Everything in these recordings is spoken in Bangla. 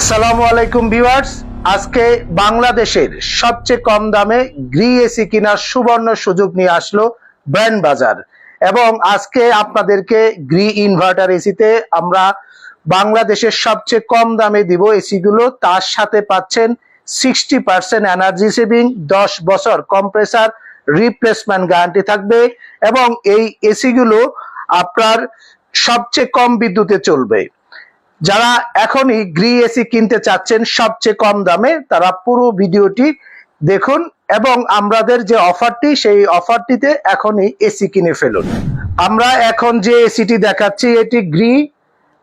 আসসালামু আলাইকুম ভিউয়ার্স। আজকে বাংলাদেশের সবচেয়ে কম দামে গ্রি এসি কেনার সুবর্ণ সুযোগ নিয়ে আসলো ব্র্যান্ড বাজার। এবং আজকে আপনাদেরকে গ্রি ইনভার্টার এসিতে আমরা বাংলাদেশের সবচেয়ে কম দামে দিব এসি গুলো তার সাথে পাচ্ছেন সিক্সটি পার্সেন্ট এনার্জি সেভিং দশ বছর কম্প্রেসার রিপ্লেসমেন্ট গ্যারান্টি থাকবে। এবং এই এসি গুলো আপনার সবচেয়ে কম বিদ্যুতে চলবে। যারা এখনই গ্রি এসি কিনতে চাচ্ছেন সবচেয়ে কম দামে, তারা পুরো ভিডিওটি দেখুন এবং আমাদের যে অফারটি, সেই অফারটিতে এখনই এসি কিনে ফেলুন। আমরা এখন যে এসিটি দেখাচ্ছি, এটি Gree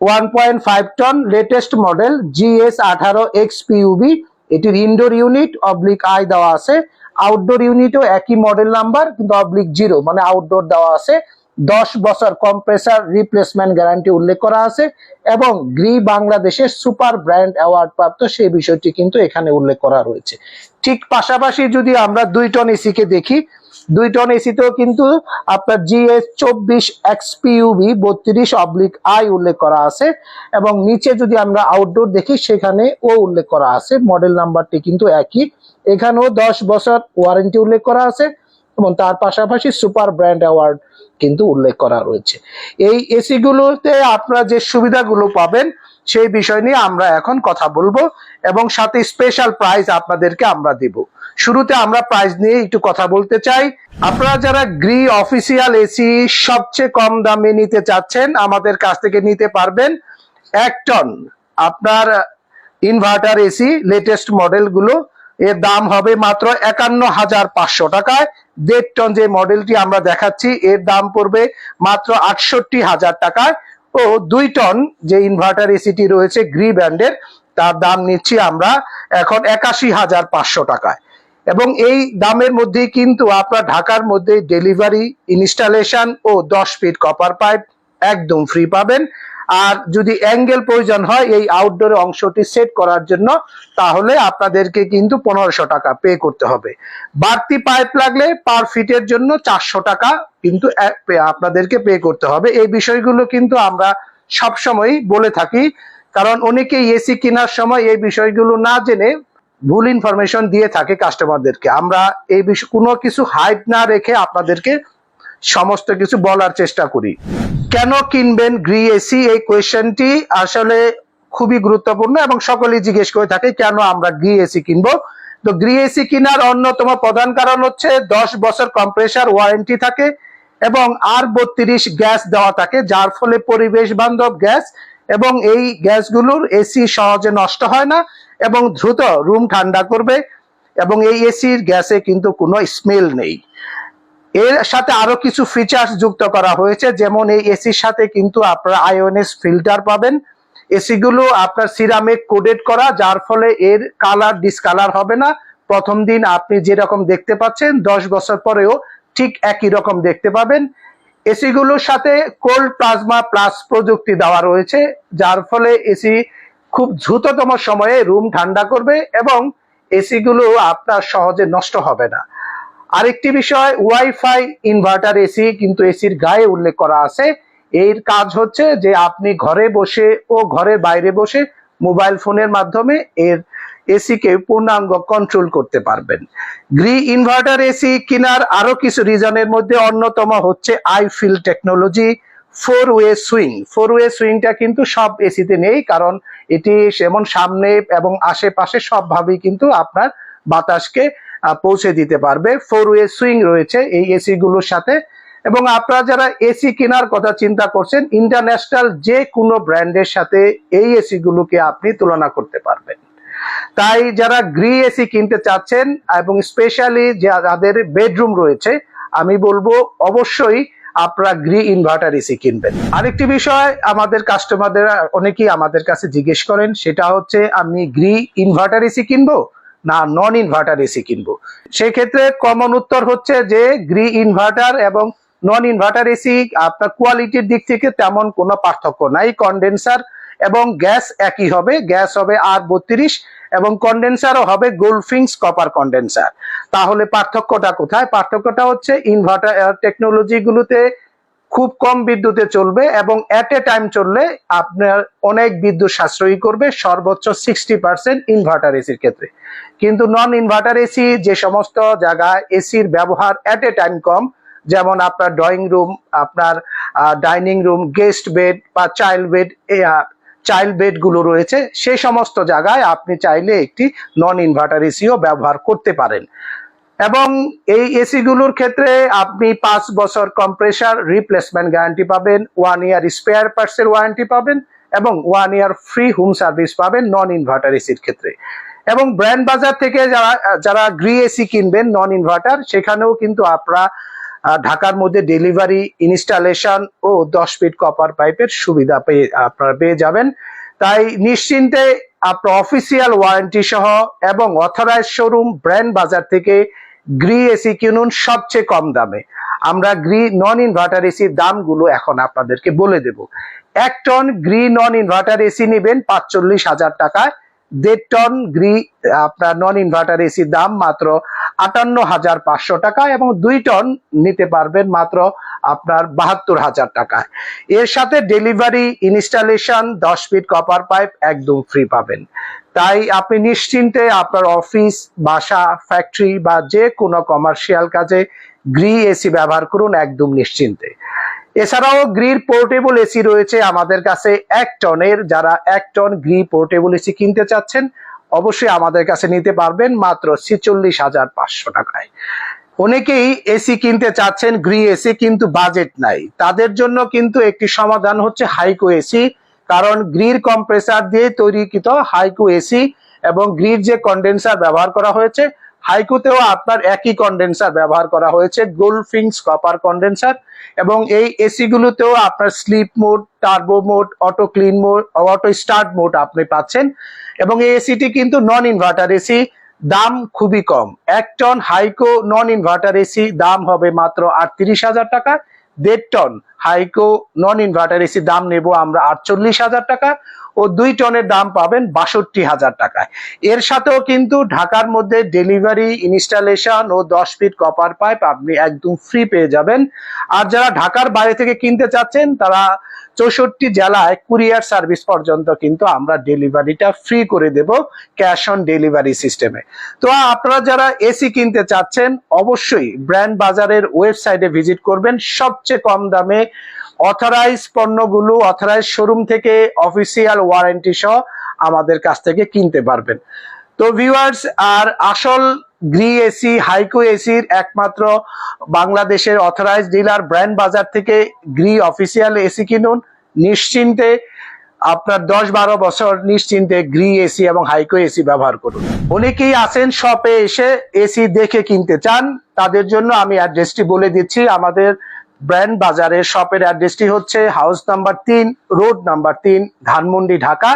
one point five ton latest model GS আঠারো এক্স পিউবি এটির ইনডোর ইউনিট অবলিক আই দেওয়া আছে। আউটডোর ইউনিটও একই মডেল নাম্বার কিন্তু অবলিক জিরো মানে আউটডোর দেওয়া আছে। দশ বছর কম্প্রেসার রিপ্লেসমেন্ট গ্যারান্টি উল্লেখ করা আছে এবং গ্রি বাংলাদেশের সুপার ব্র্যান্ড অ্যাওয়ার্ড প্রাপ্ত সেই বিষয়টি কিন্তু এখানে উল্লেখ করা রয়েছে। ঠিক পাশাপাশি যদি আমরা দুই টন এসি কে দেখি, দুই টন এসিতেও কিন্তু আপনার জিএস চব্বিশ এক্সপিউবি বত্রিশ অবলিক আই উল্লেখ করা আছে এবং নিচে যদি আমরা আউটডোর দেখি, সেখানে ও উল্লেখ করা আছে। মডেল নাম্বারটি কিন্তু একই। এখানেও দশ বছর ওয়ারেন্টি উল্লেখ করা আছে। এবং তার পাশাপাশি সুপার ব্র্যান্ড অ্যাওয়ার্ড কিন্তু উল্লেখ করা রয়েছে। এই এসি গুলোতে আপনারা যে সুবিধাগুলো পাবেন, সেই বিষয় নিয়ে আমরা এখন কথা বলব এবং সাথে স্পেশাল প্রাইজ আপনাদেরকে আমরা দিব। শুরুতে আমরা প্রাইস নিয়ে একটু কথা বলতে চাই। আপনারা যারা গ্রি অফিসিয়াল এসি সবচেয়ে কম দামে নিতে চাচ্ছেন, আমাদের কাছ থেকে নিতে পারবেন এক টন আপনার ইনভার্টার এসি লেটেস্ট মডেলগুলো এর দাম হবে মাত্র একান্ন হাজার পাঁচশো টাকায়। দেড় টন যে মডেলটি আমরা দেখাচ্ছি, এর দাম পড়বে মাত্র আটষট্টি হাজার টাকায়। ও দুই টন যে ইনভার্টার এসিটি রয়েছে গ্রি ব্র্যান্ডের তার দাম নিচ্ছি আমরা এখন একাশি হাজার পাঁচশো টাকায়। এবং এই দামের মধ্যেই কিন্তু আপনার ঢাকার মধ্যে ডেলিভারি ইনস্টলেশন ও দশ ফিট কপার পাইপ একদম ফ্রি পাবেন। আর যদি অ্যাঙ্গেল প্রয়োজন হয়, এই আউটডোর অংশটি সেট করার জন্য, তাহলে আপনাদেরকে কিন্তু পনেরোশো টাকা পে করতে হবে। বাড়তি পাইপ লাগলে পার ফিটের জন্য চারশো টাকা কিন্তু আপনাদেরকে পে করতে হবে। এই বিষয়গুলো কিন্তু আমরা সবসময় বলে থাকি, কারণ অনেকেই এসি কেনার সময় এই বিষয়গুলো না জেনে ভুল ইনফরমেশন দিয়ে থাকে কাস্টমারদেরকে আমরা এই বিষয়, কোনো কিছু হাইট না রেখে আপনাদেরকে সমস্ত কিছু বলার চেষ্টা করি। কেন কিনবেন গ্রি এসি? এই কোয়েশ্চেনটি আসলে খুবই গুরুত্বপূর্ণ এবং সকলেই জিজ্ঞেস করে থাকে, কেন আমরা গ্রি এসি কিনবো? তো গ্রি এসি কেনার অন্যতম প্রধান কারণ হচ্ছে দশ বছর কম্প্রেসার ওয়ারেন্টি থাকে এবং আর বত্রিশ গ্যাস দেওয়া থাকে, যার ফলে পরিবেশ বান্ধব গ্যাস এবং এই গ্যাসগুলোর এসি সহজে নষ্ট হয় না এবং দ্রুত রুম ঠান্ডা করবে এবং এই এসির গ্যাসে কিন্তু কোনো স্মেল নেই। এর সাথে আরও কিছু ফিচার্স যুক্ত করা হয়েছে। যেমন এই এসির সাথে কিন্তু আপনারা আইওএনএস ফিল্টার পাবেন। এসি গুলো আপনার সিরামিক কোডেড করা, যার ফলে এর কালার ডিসকালার হবে না। প্রথম দিন আপনি যেরকম দেখতে পাচ্ছেন, দশ বছর পরেও ঠিক একই রকম দেখতে পাবেন। এসি গুলোর সাথে কোল্ড প্লাজমা প্লাস প্রযুক্তি দেওয়া রয়েছে, যার ফলে এসি খুব দ্রুততম সময়ে রুম ঠান্ডা করবে এবং এসি গুলো আপনার সহজে নষ্ট হবে না। আরেকটি বিষয় ওয়াইফাই ইনভার্টার এসি কিন্তু এসির গায়ে উল্লেখ করা আছে। এর কাজ হচ্ছে যে আপনি ঘরে বসে ও ঘরের বাইরে বসে মোবাইল ফোনের মাধ্যমে এর এসি কে পূর্ণাঙ্গ কন্ট্রোল করতে পারবেন। গ্রি ইনভার্টার এসি কেনার আরও কিছু রিজনের মধ্যে অন্যতম হচ্ছে I feel technology four way swing four way সুইংটা কিন্তু সব এসিতে নেই, কারণ এটি যেমন সামনে এবং আশেপাশে সবভাবেই কিন্তু আপনার বাতাসকে পৌঁছে দিতে পারবে। ফোর ওয়ে সুইং রয়েছে এই এসি গুলোর সাথে। এবং আপনারা যারা এসি কেনার কথা চিন্তা করছেন, ইন্টারন্যাশনাল যে কোনো ব্র্যান্ডের সাথে এই এসি গুলোকে আপনি তুলনা করতে পারবেন। তাই যারা গ্রি এসি কিনতে চাচ্ছেন এবং স্পেশালি যাদের বেডরুম রয়েছে, আমি বলব অবশ্যই আপনারা গ্রি ইনভার্টার এসি কিনবেন। আরেকটি বিষয় আমাদের কাস্টমারদের, অনেকেই আমাদের কাছে জিজ্ঞেস করেন, সেটা হচ্ছে আমি গ্রি ইনভার্টার এসি কিনবো? না নন ইনভার্টার এসি কিনবো। সেক্ষেত্রে কমন উত্তর হচ্ছে যে গ্রি ইনভার্টার এবং নন ইনভার্টার এসি আপনার কোয়ালিটির দিক থেকে তেমন কোনো পার্থক্য নাই কন্ডেন্সার এবং গ্যাস একই হবে। গ্যাস হবে আর বত্রিশ এবং কন্ডেন্সারও হবে গোল্ডফিংস কপার কন্ডেন্সার তাহলে পার্থক্যটা কোথায়? পার্থক্যটা হচ্ছে ইনভার্টার টেকনোলজি গুলোতে খুব কম বিদ্যুতে চলবে এবং এট এ টাইম চললে আপনার অনেক বিদ্যুৎ সাশ্রয়ী করবে, সর্বোচ্চ সিক্সটি পার্সেন্ট ইনভার্টার এসির ক্ষেত্রে। কিন্তু নন ইনভার্টার এসি যে সমস্ত জায়গায় এসির ব্যবহার এট এ টাইম কম, যেমন আপনার ড্রয়িং রুম আপনার ডাইনিং রুম গেস্ট বেড বা চাইল্ড বেড চাইল্ড বেডগুলো রয়েছে সেই সমস্ত জায়গায় আপনি চাইলে একটি নন ইনভার্টার এসিও ব্যবহার করতে পারেন। এবং এই এসি গুলোর ক্ষেত্রে আপনি পাঁচ বছর কম্প্রেসার রিপ্লেসমেন্ট গ্যারান্টি পাবেন ওয়ান ইয়ার স্পেয়ার পার্টসের ওয়ারেন্টি পাবেন এবং one year free home service পাবেন নন ইনভার্টার এসির ক্ষেত্রে। এবং ব্র্যান্ড বাজার থেকে যারা যারা গ্রি এসি কিনবেন নন ইনভার্টার সেখানেও কিন্তু আপনারা ঢাকার মধ্যে ডেলিভারি ইনস্টলেশন ও দশ ফিট কপার পাইপের সুবিধা পেয়ে, আপনারা পেয়ে যাবেন। তাই নিশ্চিন্তে আপনার অফিসিয়াল ওয়ারেন্টি সহ এবং অথরাইজ শোরুম ব্র্যান্ড বাজার থেকে গ্রি এসি কিনুন সবচেয়ে কম দামে। আমরা গ্রি নন ইনভার্টার এসির দামগুলো এখন আপনাদেরকে বলে দেব। এক ton Gree non inverter AC নেবেন পাঁচচল্লিশ হাজার টাকায়। দেড় টন গ্রি আপনার নন ইনভার্টার এসির দাম মাত্র আটান্ন হাজার পাঁচশো টাকা এবং দুই টন নিতে পারবেন মাত্র আপনার বাহাত্তর হাজার টাকায়। এর সাথে ডেলিভারি, ইনস্টলেশন, দশ ফিট কপার পাইপ একদম ফ্রি পাবেন। তাই আপনি নিশ্চিন্তে আপনার অফিস, বাসা, ফ্যাক্টরি বা যে কোনো কমার্শিয়াল কাজে গ্রি এসি ব্যবহার করুন একদম নিশ্চিন্তে। এছাড়াও গ্রির পোর্টেবল এসি রয়েছে আমাদের কাছে এক টনের। যারা এক টন গ্রি পোর্টেবল এসি কিনতে চাচ্ছেন অবশ্যই আমাদের কাছে নিতে পারবেন মাত্র ছিচল্লিশ হাজার পাঁচশো টাকায়। অনেকেই এসি কিনতে চাচ্ছেন গ্রি এসি কিন্তু বাজেট নাই। তাদের জন্য কিন্তু একটি সমাধান হচ্ছে হাইকো এসি কারণ গ্রির কম্প্রেসার দিয়ে তৈরিকৃত হাইকো এসি এবং গ্রির যে কন্ডেন্সার ব্যবহার করা হয়েছে হাইকুতেও আপনার একই কন্ডেন্সার ব্যবহার করা হয়েছে গোল্ডফিংস কপার কন্ডেন্সার এবং এই এসি গুলোতেও আপনার sleep mode turbo mode auto clean mode auto start mode আপনি পাচ্ছেন। এবং এই এসিটি কিন্তু নন ইনভার্টার এসি দাম খুবই কম। এক ton Haiko non inverter AC দাম হবে মাত্র আটত্রিশ হাজার টাকা। দেড় ton Haiko non inverter AC দাম নেব আমরা আটচল্লিশ হাজার টাকা। ও দুই টনের দাম পাবেন বাষট্টি হাজার টাকায়। এর সাথেও কিন্তু ঢাকার মধ্যে ডেলিভারি ইনস্টলেশন ও দশ ফিট কপার পাইপ আপনি একদম ফ্রি পেয়ে যাবেন। আর যারা ঢাকার বাইরে থেকে কিনতে চাচ্ছেন, তারা চৌষট্টি জেলায় কুরিয়ার সার্ভিস পর্যন্ত কিন্তু আমরা ডেলিভারিটা ফ্রি করে দেব ক্যাশ অন ডেলিভারি সিস্টেমে তো আপনারা যারা এসি কিনতে চাচ্ছেন, অবশ্যই ব্র্যান্ড বাজারের ওয়েবসাইটে ভিজিট করবেন। সবচেয়ে কম দামে অথরাইজ পণ্যগুলো অথরাইজ শোরুম থেকে অফিসিয়াল ওয়ারেন্টি সহ আমাদের কাছ থেকে কিনতে পারবেন। তো ভিউয়ার্স আর আসল গ্রি এসি হাইকো এসির একমাত্র বাংলাদেশের অথরাইজ ডিলার ব্র্যান্ড বাজার থেকে গ্রি অফিসিয়াল এসি কিনুন। নিশ্চিন্তে আপনার দশ বারো বছর নিশ্চিন্তে গ্রি এসি এবং হাইকো এসি ব্যবহার করুন। অনেকেই আছেন শপে এসে এসি দেখে কিনতে চান। তাদের জন্য আমি অ্যাড্রেসটি বলে দিচ্ছি। আমাদের ব্র্যান্ড বাজারের শপের অ্যাড্রেসটি হচ্ছে হাউস নাম্বার তিন রোড নাম্বার তিন, ধানমন্ডি, ঢাকা।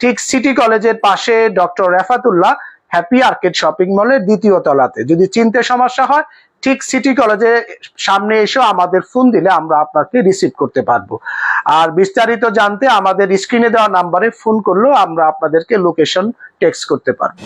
ঠিক সিটি কলেজের পাশে doctor Refatullah happy arcade shopping মলের দ্বিতীয় তলাতে। যদি চিনতে সমস্যা হয়, ঠিক সিটি কলেজে সামনে এসেও আমাদের ফোন দিলে আমরা আপনাকে রিসিভ করতে পারব। আর বিস্তারিত জানতে আমাদের স্ক্রিনে দেওয়া নাম্বারে ফোন করলেও আমরা আপনাদেরকে লোকেশন টেক্সট করতে পারব।